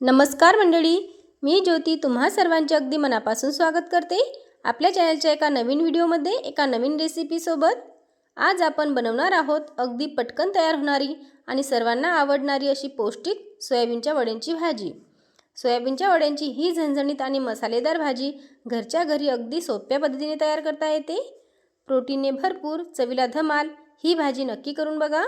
नमस्कार मंडळी मी ज्योती तुम्हा सर्वांचे अगदी मनापासून स्वागत करते. आपल्या चॅनलच्या एका नवीन व्हिडिओमध्ये एका नवीन रेसिपीसोबत आज आपण बनवणार आहोत अगदी पटकन तयार होणारी आणि सर्वांना आवडणारी अशी पौष्टिक सोयाबीनच्या वड्यांची भाजी. सोयाबीनच्या वड्यांची ही झणझणीत आणि मसालेदार भाजी घरच्या घरी अगदी सोप्या पद्धतीने तयार करता येते. प्रोटीनने भरपूर चवीला धमाल ही भाजी नक्की करून बघा.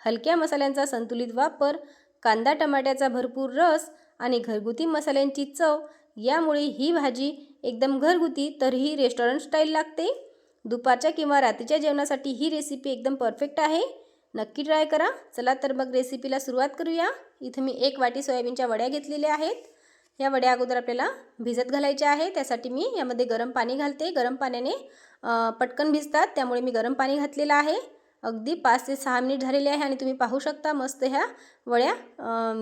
हलक्या मसाल्यांचा संतुलित वापर कांदा टमाट्याचा भरपूर रस आणि घरगुती मसाल्यांची चव यामुळे ही भाजी एकदम घरगुती तरीही रेस्टॉरंट स्टाईल लागते. दुपारच्या किंवा रात्रीच्या जेवणासाठी ही रेसिपी एकदम परफेक्ट आहे. नक्की ट्राय करा. चला तर मग रेसिपीला सुरुवात करूया. इथं मी एक वाटी सोयाबीनच्या वड्या घेतलेल्या आहेत. या वड्या अगोदर आपल्याला भिजत घालायच्या आहे त्यासाठी मी यामध्ये गरम पाणी घालते. गरम पाण्याने पटकन भिजतात. त्यामुळे मी गरम पाणी घातलेलं आहे. अगदी पाच ते सहा मिनिट झालेले आहे आणि तुम्ही पाहू शकता मस्त ह्या वड्या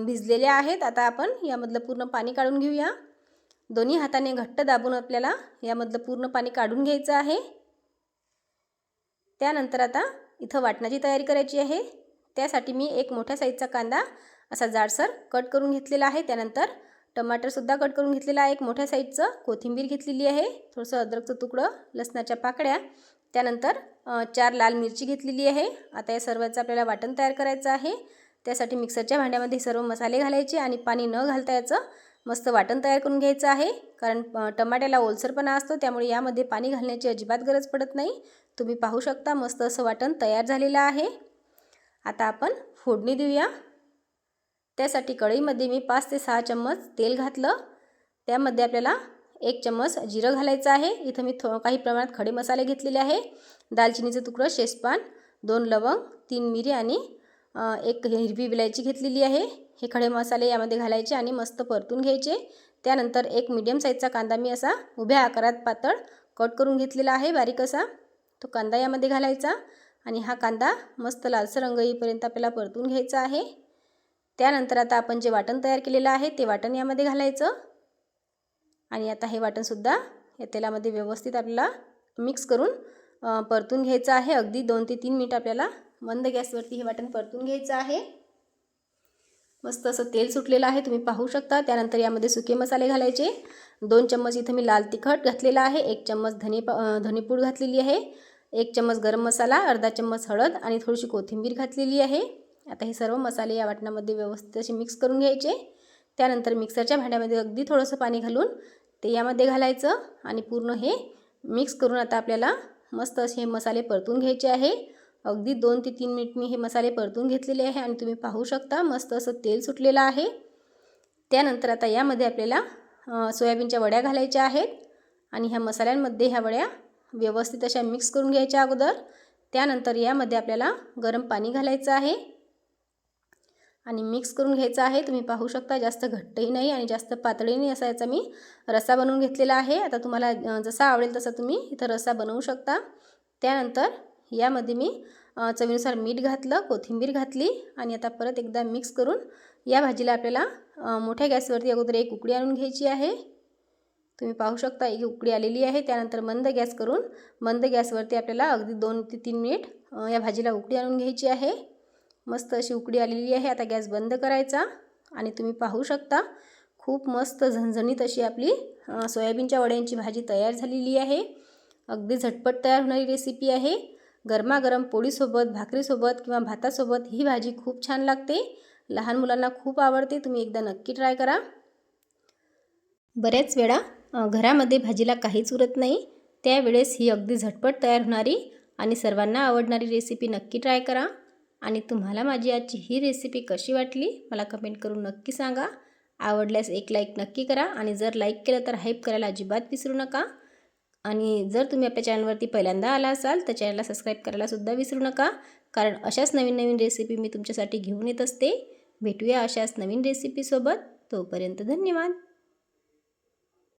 भिजलेल्या आहेत. आता आपण यामधलं पूर्ण पाणी काढून घेऊया. दोन्ही हाताने घट्ट दाबून आपल्याला यामधलं पूर्ण पाणी काढून घ्यायचं आहे. त्यानंतर आता इथं वाटणाची तयारी करायची आहे. त्यासाठी मी एक मोठ्या साईजचा कांदा असा जाडसर कट करून घेतलेला आहे. त्यानंतर टमाटरसुद्धा कट करून घेतलेला आहे. एक मोठ्या साईजचं कोथिंबीर घेतलेली आहे. थोडंसं अद्रकचं तुकडं लसणाच्या पाकड्या त्यानंतर चार लाल मिरची घेतलेली आहे. आता या सर्वांचं आपल्याला वाटण तयार करायचं आहे. त्यासाठी मिक्सरच्या भांड्यामध्ये सर्व मसाले घालायचे आणि पाणी न घालता याचं मस्त वाटण तयार करून घ्यायचं आहे. कारण टमाट्याला ओलसरपणा असतो त्यामुळे यामध्ये पाणी घालण्याची अजिबात गरज पडत नाही. तुम्ही पाहू शकता मस्त असं वाटण तयार झालेलं आहे. आता आपण फोडणी देऊया. त्यासाठी कढईमध्ये मी पाच ते सहा चम्मच तेल घातलं. त्यामध्ये आपल्याला एक चम्मच जिरं घालायचं आहे. इथं मी थो काही प्रमाणात खडे मसाले घेतलेले आहे. दालचिनीचं तुकडं शेजपान दोन लवंग तीन मिरी आणि एक हिरवी विलायची घेतलेली आहे. हे खडे मसाले यामध्ये घालायचे आणि मस्त परतून घ्यायचे. त्यानंतर एक मीडियम साईजचा कांदा मी असा उभ्या आकारात पातळ कट करून घेतलेला आहे बारीक असा. तो कांदा यामध्ये घालायचा आणि हा कांदा मस्त लालसर रंग येईपर्यंत आपल्याला परतून घ्यायचा आहे. त्यानंतर आता आपण जे वाटण तयार केलेलं आहे ते वाटण यामध्ये घालायचं. आणि आता हे वाटणसुद्धा या तेलामध्ये व्यवस्थित आपल्याला मिक्स करून परतून घ्यायचं आहे. अगदी दोन ते तीन मिनिट आपल्याला मंद गॅसवरती हे वाटण परतून घ्यायचं आहे. मस्त असं तेल सुटलेलं आहे. तुम्ही पाहू शकता. त्यानंतर यामध्ये सुके मसाले घालायचे. दोन चम्मच इथं मी लाल तिखट घातलेला आहे. एक चम्मच धने धनेपूड घातलेली आहे. एक चम्मच गरम मसाला अर्धा चम्मच हळद आणि थोडीशी कोथिंबीर घातलेली आहे. आता हे सर्व मसाले या वाटणामध्ये व्यवस्थित असे मिक्स करून घ्यायचे. त्यानंतर मिक्सरच्या भांड्यामध्ये अगदी थोडंसं पाणी घालून ते यामध्ये घालायचं आणि पूर्ण हे मिक्स करून आता आपल्याला मस्त असे हे मसाले परतून घ्यायचे आहे. अगदी दोन ते तीन मिनिट मी हे मसाले परतून घेतलेले आहे आणि तुम्ही पाहू शकता मस्त असं तेल सुटलेलं आहे. त्यानंतर आता यामध्ये आपल्याला सोयाबीनच्या वड्या घालायच्या आहेत आणि ह्या मसाल्यांमध्ये ह्या वड्या व्यवस्थित अशा मिक्स करून घ्यायच्या अगोदर. त्यानंतर यामध्ये आपल्याला गरम पाणी घालायचं आहे. आणि मिक्स करून घ्यायचं आहे. तुम्ही पाहू शकता जास्त घट्टही नाही आणि जास्त पातळी नाही असा याचा मी रसा बनवून घेतलेला आहे. आता तुम्हाला जसा आवडेल तसा तुम्ही इथं रसा बनवू शकता. त्यानंतर यामध्ये मी चवीनुसार मीठ घातलं कोथिंबीर घातली आणि आता परत एकदा मिक्स करून या भाजीला आपल्याला मोठ्या गॅसवरती अगोदर एक उकडी आणून घ्यायची आहे. तुम्ही पाहू शकता एक उकडी आलेली आहे. त्यानंतर मंद गॅस करून मंद गॅसवरती आपल्याला अगदी दोन ते तीन मिनिट या भाजीला उकडी आणून घ्यायची आहे. मस्त अशी उकडी आलेली आहे. आता गॅस बंद करायचा आणि तुम्ही पाहू शकता खूप मस्त झणझणीत अशी आपली सोयाबीनच्या वड्यांची भाजी तयार झालेली आहे. अगदी झटपट तयार होणारी रेसिपी आहे. गरमागरम पोळीसोबत भाकरीसोबत किंवा भातासोबत ही भाजी खूप छान लागते. लहान मुलांना खूप आवडते. तुम्ही एकदा नक्की ट्राय करा. बऱ्याच वेळा घरामध्ये भाजीला काहीच उरत नाही. त्यावेळेस ही अगदी झटपट तयार होणारी आणि सर्वांना आवडणारी रेसिपी नक्की ट्राय करा. आणि तुम्हाला माझी आजची ही रेसिपी कशी वाटली मला कमेंट करून नक्की सांगा. आवडल्यास एक लाईक नक्की करा आणि जर लाईक केलं तर हाईप करायला अजिबात विसरू नका. आणि जर तुम्ही आपल्या चॅनलवरती पहिल्यांदा आला असाल तर चॅनलला सबस्क्राईब करायलासुद्धा विसरू नका. कारण अशाच नवीन नवीन रेसिपी मी तुमच्यासाठी घेऊन येत असते. भेटूया अशाच नवीन रेसिपीसोबत तोपर्यंत धन्यवाद.